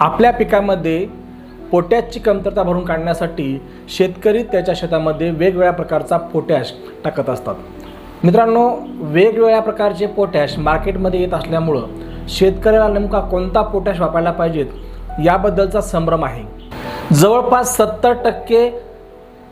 आपल्या पिकामध्ये पोटॅशची कमतरता भरून काढण्यासाठी शेतकरी त्याच्या शेतामध्ये वेगवेगळ्या प्रकारचा पोटॅश टाकत असतात. मित्रांनो वेगवेगळ्या प्रकारचे पोटॅश मार्केटमध्ये येत असल्यामुळं शेतकऱ्याला नेमका कोणता पोटॅश वापरायला पाहिजेत याबद्दलचा संभ्रम आहे. जवळपास सत्तर टक्के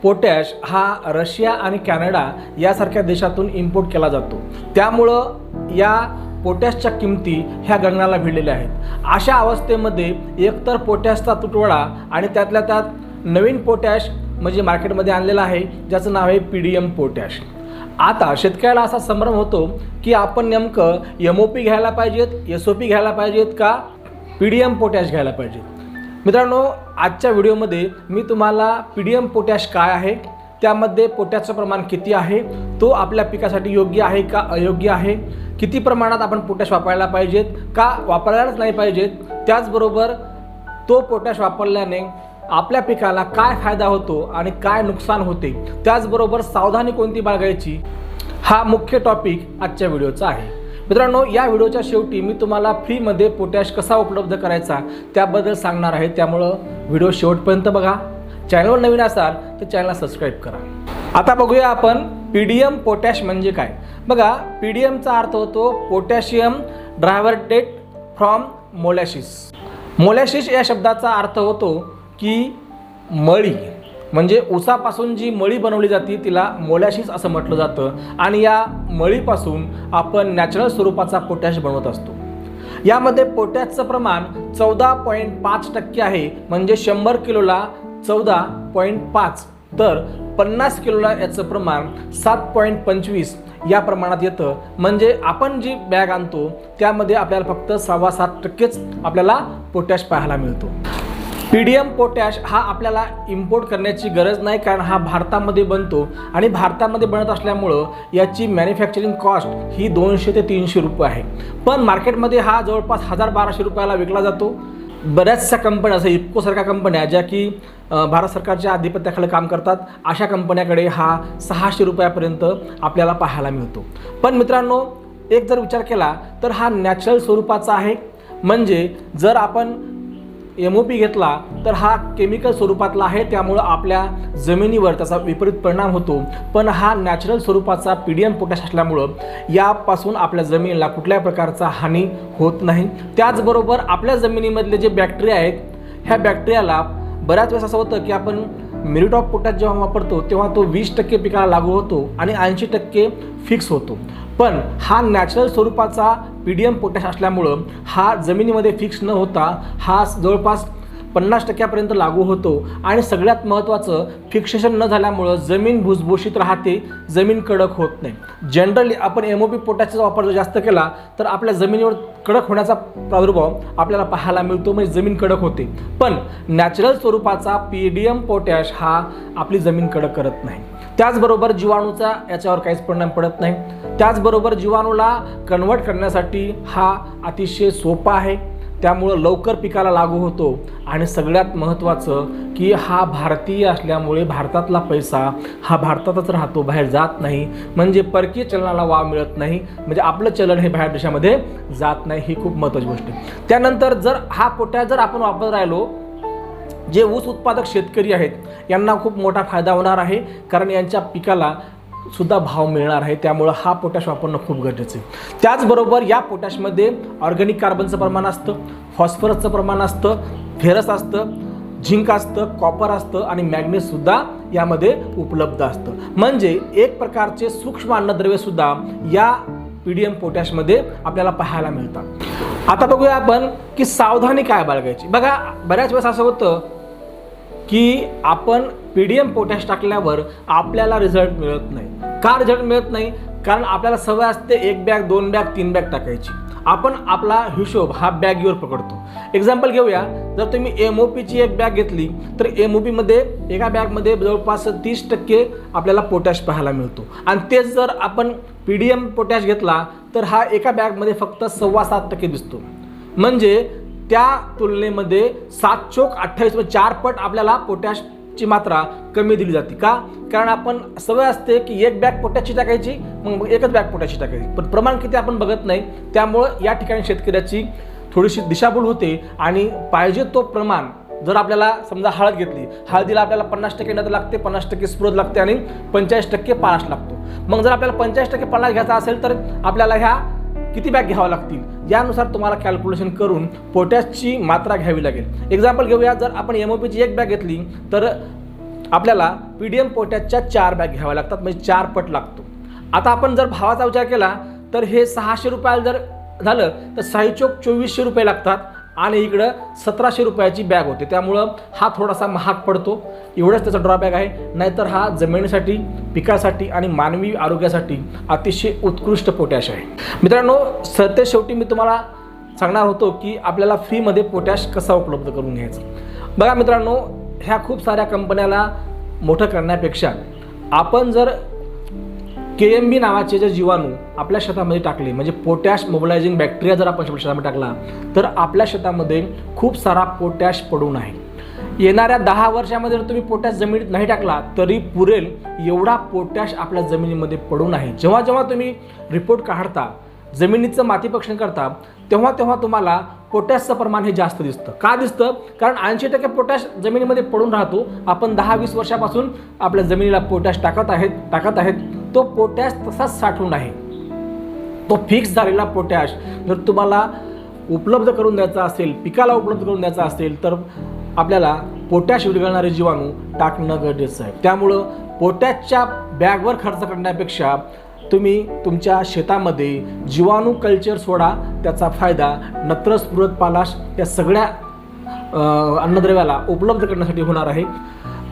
पोटॅश हा रशिया आणि कॅनडा यासारख्या देशातून इम्पोर्ट केला जातो. त्यामुळं या पोटॅशच्या किमती ह्या गगनाला भिडलेल्या आहेत. अशा अवस्थेमध्ये एकतर पोटॅशचा तुटवडा आणि त्यातल्या त्यात नवीन पोटॅश म्हणजे मार्केटमध्ये आणलेला आहे ज्याचं नाव आहे पी डी एम पोटॅश आता शेतकऱ्याला असा संभ्रम होतो की आपण नेमकं एम ओ पी घ्यायला पाहिजेत एस ओ पी घ्यायला पाहिजेत का पी डी एम पोटॅश घ्यायला पाहिजेत? मित्रांनो आजच्या व्हिडिओमध्ये मी तुम्हाला पी डी एम पोटॅश काय आहे त्यामध्ये पोटॅशचं प्रमाण किती आहे तो आपल्या पिकासाठी योग्य आहे का अयोग्य आहे किती प्रमाणात आपण पोटॅश वापरायला पाहिजेत का वापरायलाच नाही पाहिजेत त्याचबरोबर तो पोटॅश वापरल्याने आपल्या पिकाला काय फायदा होतो आणि काय नुकसान होते त्याचबरोबर सावधानी कोणती बाळगायची हा मुख्य टॉपिक आजच्या व्हिडिओचा आहे. मित्रांनो या व्हिडिओच्या शेवटी मी तुम्हाला फ्रीमध्ये पोटॅश कसा उपलब्ध करायचा त्याबद्दल सांगणार आहे. त्यामुळं व्हिडिओ शेवटपर्यंत बघा. चॅनलवर नवीन असाल तर चॅनलला सबस्क्राईब करा. आता बघूया आपण पी डी एम पोटॅश म्हणजे काय? बघा पी डी एमचा अर्थ होतो पोटॅशियम ड्रायव्हर्टेट फ्रॉम मोलॅशिस. मोलॅशिस या शब्दाचा अर्थ होतो की मळी म्हणजे ऊसापासून जी मळी बनवली जाते तिला मोलॅशिस असं म्हटलं जातं. आणि या मळीपासून आपण नॅचरल स्वरूपाचा पोटॅश बनवत असतो. यामध्ये पोटॅशचं प्रमाण चौदा पॉईंट पाच टक्के आहे म्हणजे शंभर किलोला चौदा पॉईंट पाच. तर पन्नास किलोला याचं प्रमाण सात पॉईंट पंचवीस या प्रमाणात येतं. म्हणजे आपण जी बॅग आणतो त्यामध्ये आपल्याला फक्त सव्वा सात टक्केच आपल्याला पोटॅश पाहायला मिळतो. पी डी एम पोटॅश हा आपल्याला इम्पोर्ट करण्याची गरज नाही कारण हा भारतामध्ये बनतो आणि भारतामध्ये बनत असल्यामुळं याची मॅन्युफॅक्चरिंग कॉस्ट ही दोनशे ते तीनशे रुपये आहे. पण मार्केटमध्ये हा जवळपास हजार बाराशे रुपयाला विकला जातो. बऱ्याचशा कंपन्या असं इफकोसारख्या कंपन्या ज्या की भारत सरकारच्या आधिपत्याखाली काम करतात. अशा कंपन्याकडे हा सहाशे रुपयापर्यंत आपल्याला पाहायला मिळतो. पण मित्रांनो एक जर विचार केला तर हा नॅचरल स्वरूपाचा आहे. म्हणजे जर आपण एम ओ पी घेतला तर हा केमिकल स्वरूपातला आहे. त्यामुळं आपल्या जमिनीवर त्याचा विपरीत परिणाम होतो. पण हा नॅचरल स्वरूपाचा पी डी एम पोटॅश असल्यामुळं यापासून आपल्या जमिनीला कुठल्या प्रकारचा हानी होत नाही. त्याचबरोबर आपल्या जमिनीमधले जे बॅक्टेरिया आहेत ह्या बॅक्टेरियाला बऱ्याच वेळेस असं होतं की आपण मिरिट ऑफ पोटॅश जेव्हा वापरतो तेव्हा तो वीस टक्के पिकाला लागू होतो आणि ऐंशी टक्के फिक्स होतो. पण हा नॅचरल स्वरूपाचा पी डी एम पोटॅश असल्यामुळं हा जमिनीमध्ये फिक्स न होता हा जवळपास पन्नास टक्क्यापर्यंत लागू होतो. आणि सगळ्यात महत्त्वाचं फिक्सेशन न झाल्यामुळं जमीन भुसभुशीत राहते जमीन कडक होत नाही. जनरली आपण एम ओ पी पोटॅशचा वापर जर जास्त केला तर आपल्या जमिनीवर कडक होण्याचा प्रादुर्भाव आपल्याला पाहायला मिळतो म्हणजे जमीन कडक होते. पण नॅचरल स्वरूपाचा पी डी एम पोटॅश हा आपली जमीन कडक करत नाही. त्याचबरोबर जीवाणूचा याच्यावर काहीच परिणाम पडत नाही. त्याचबरोबर जीवाणूला कन्वर्ट करण्यासाठी हा अतिशय सोपा आहे. त्यामुळं लवकर पिकाला लागू होतो. आणि सगळ्यात महत्त्वाचं की हा भारतीय असल्यामुळे भारतातला पैसा हा भारतातच राहतो बाहेर जात नाही. म्हणजे परकीय चलनाला वाव मिळत नाही. म्हणजे आपलं चलन हे बाहेर देशामध्ये जात नाही ही खूप महत्त्वाची गोष्ट आहे. त्यानंतर जर हा पोट्या जर आपण वापरत राहिलो जे ऊस उत्पादक शेतकरी आहेत यांना खूप मोठा फायदा होणार आहे. कारण यांच्या पिकाला सुद्धा भाव मिळणार आहे. त्यामुळं हा पोटॅश वापरणं खूप गरजेचं आहे. त्याचबरोबर या पोटॅशमध्ये ऑर्गॅनिक कार्बनचं प्रमाण असतं फॉस्फरसचं प्रमाण असतं फेरस असतं झिंक असतं कॉपर असतं आणि मॅग्नेससुद्धा यामध्ये उपलब्ध असतं. म्हणजे एक प्रकारचे सूक्ष्म अन्नद्रव्यसुद्धा या पी डी एम पोटॅशमध्ये आपल्याला पाहायला मिळतात. आता बघूया आपण की सावधानी काय बाळगायची. बघा बऱ्याच वेळेस असं होतं की आपण पी डी एम पोटॅश टाकल्यावर आपल्याला रिझल्ट मिळत नाही. का रिझल्ट मिळत नाही? कारण आपल्याला सवय असते एक बॅग दोन बॅग तीन बॅग टाकायची. आपण आपला हिशोब हा बॅगीवर पकडतो. एक्झाम्पल घेऊया. जर तुम्ही एम ओ पीची एक बॅग घेतली तर एम ओ पीमध्ये एका बॅगमध्ये जवळपास तीस टक्के आपल्याला पोटॅश पाहायला मिळतो. आणि तेच जर आपण पी डी एम पोटॅश घेतला तर हा एका बॅगमध्ये फक्त सव्वा सात टक्के दिसतो. म्हणजे त्या तुलनेमध्ये सात चोक अठ्ठावीस म्हणजे चार पट आपल्याला पोटॅशची मात्रा कमी दिली जाते. का? कारण आपण सवय असते की एक बॅग पोटॅशची टाकायची मग एकच बॅग पोटॅशची टाकायची. पण प्रमाण किती आपण बघत नाही त्यामुळं या ठिकाणी शेतकऱ्याची थोडीशी दिशाभूल होते आणि पाहिजे तो प्रमाण जर आपल्याला समजा हळद घेतली हळदीला आपल्याला पन्नास टक्के नद लागते पन्नास टक्के स्फुरद लागते आणि पंचेचाळीस टक्के पालाश लागतो. मग जर आपल्याला पंचेचाळीस टक्के पालाश घ्यायचा असेल तर आपल्याला ह्या किती बॅग घ्यावं लागतील? यानुसार तुम्हाला कॅल्क्युलेशन करून पोटॅशची मात्रा घ्यावी लागेल. एक्झाम्पल घेऊया जर आपण एम ओ पीची एक बॅग घेतली तर आपल्याला पी डी एम पोटॅशच्या चार बॅग घ्याव्या लागतात म्हणजे चार पट लागतो. आता आपण जर भावाचा विचार केला तर हे सहाशे रुपयाला जर झालं तर साईचोक चोवीसशे रुपये लागतात. आणि इकडं सतराशे रुपयाची बॅग होते. त्यामुळं हा थोडासा महाग पडतो. एवढंच त्याचा ड्रॉबॅक आहे. नाहीतर हा जमिनीसाठी पिकासाठी आणि मानवी आरोग्यासाठी अतिशय उत्कृष्ट पोटॅश आहे. मित्रांनो सत्य शेवटी मी तुम्हाला सांगणार होतो की आपल्याला फ्रीमध्ये पोटॅश कसा उपलब्ध करून घ्यायचा. बघा मित्रांनो ह्या खूप साऱ्या कंपन्याला मोठं करण्यापेक्षा आपण जर के एम बी नावाचे जे जीवाणू आपल्या शेतामध्ये टाकले म्हणजे पोटॅश मोबिलायझिंग बॅक्टेरिया जर आपण शेतामध्ये टाकला तर आपल्या शेतामध्ये खूप सारा पोटॅश पडून आहे. येणाऱ्या दहा वर्षामध्ये जर तुम्ही पोटॅश जमिनीत नाही टाकला तरी पुरेल एवढा पोटॅश आपल्या जमिनीमध्ये पडून आहे. जेव्हा जेव्हा तुम्ही रिपोर्ट काढता जमिनीचं मातीपक्षण करता तेव्हा तेव्हा तुम्हाला पोटॅशचं प्रमाण हे जास्त दिसतं. का दिसतं? कारण ऐंशी टक्के पोटॅश जमिनीमध्ये पडून राहतो. आपण दहा वीस वर्षापासून आपल्या जमिनीला पोटॅश टाकत आहेत टाकत आहेत. तो पोटॅश तसाच साठवून आहे. तो फिक्स झालेला पोटॅश जर तुम्हाला उपलब्ध करून द्यायचा असेल पिकाला उपलब्ध करून द्यायचा असेल तर आपल्याला पोटॅश विरघळणारे जीवाणू टाकणं गरजेचं आहे. त्यामुळं पोटॅशच्या बॅगवर खर्च करण्यापेक्षा तुम्ही तुमच्या शेतामध्ये जीवाणू कल्चर सोडा त्याचा फायदा नत्र स्फुरत पालाश या सगळ्या अन्नद्रव्याला उपलब्ध करण्यासाठी होणार आहे.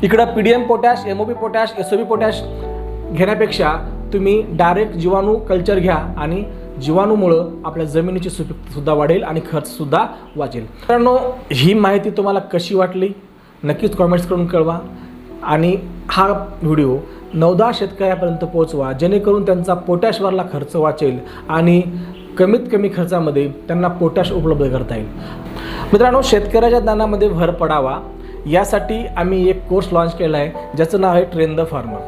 इकडं P D M potash M O P potash S O B potash घेण्यापेक्षा तुम्ही डायरेक्ट जीवाणू कल्चर घ्या आणि जीवाणूमुळं आपल्या जमिनीची सुपीकतासुद्धा वाढेल आणि खर्चसुद्धा वाचेल. मित्रांनो ही माहिती तुम्हाला कशी वाटली? नक्कीच कॉमेंट्स करून कळवा. आणि हा व्हिडिओ नवदा शेतकऱ्यापर्यंत पोहोचवा जेणेकरून त्यांचा पोटॅशवरला खर्च वाचेल आणि कमीत कमी खर्चामध्ये त्यांना पोटॅश उपलब्ध करता येईल. मित्रांनो शेतकऱ्याच्या ज्ञानामध्ये भर पडावा. यासाठी आम्ही एक कोर्स लॉन्च केला आहे ज्याचं नाव आहे ट्रेन द फार्मर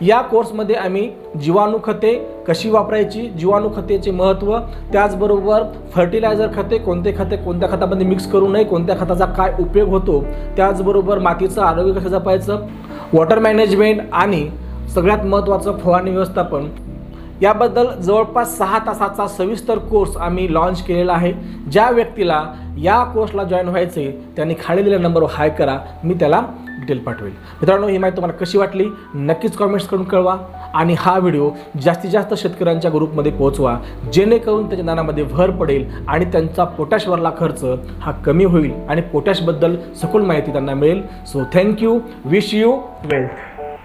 या कोर्समध्ये आम्ही जीवाणू खते कशी वापरायची जीवाणू खतेचे महत्त्व त्याचबरोबर फर्टिलायझर खते कोणते खते कोणत्या खतामध्ये मिक्स करू नये कोणत्या खताचा काय उपयोग होतो त्याचबरोबर मातीचं आरोग्य कसं जपायचं वॉटर मॅनेजमेंट आणि सगळ्यात महत्त्वाचं फवारणी व्यवस्थापन. याबद्दल जवळपास सहा तासाचा सविस्तर कोर्स आम्ही लॉन्च केलेला आहे. ज्या व्यक्तीला या कोर्सला जॉईन व्हायचे त्यांनी खाली दिलेल्या नंबरवर हाय करा मी त्याला डिटेल पाठवेल. मित्रांनो ही माहिती तुम्हाला कशी वाटली? नक्कीच कॉमेंट्स करून कळवा आणि हा व्हिडिओ जास्तीत जास्त शेतकऱ्यांच्या ग्रुपमध्ये पोहोचवा जेणेकरून त्याच्या ज्ञानामध्ये भर पडेल आणि त्यांचा पोटॅशवरला खर्च हा कमी होईल आणि पोटॅशबद्दल सखोल माहिती त्यांना मिळेल. So thank you wish you wealth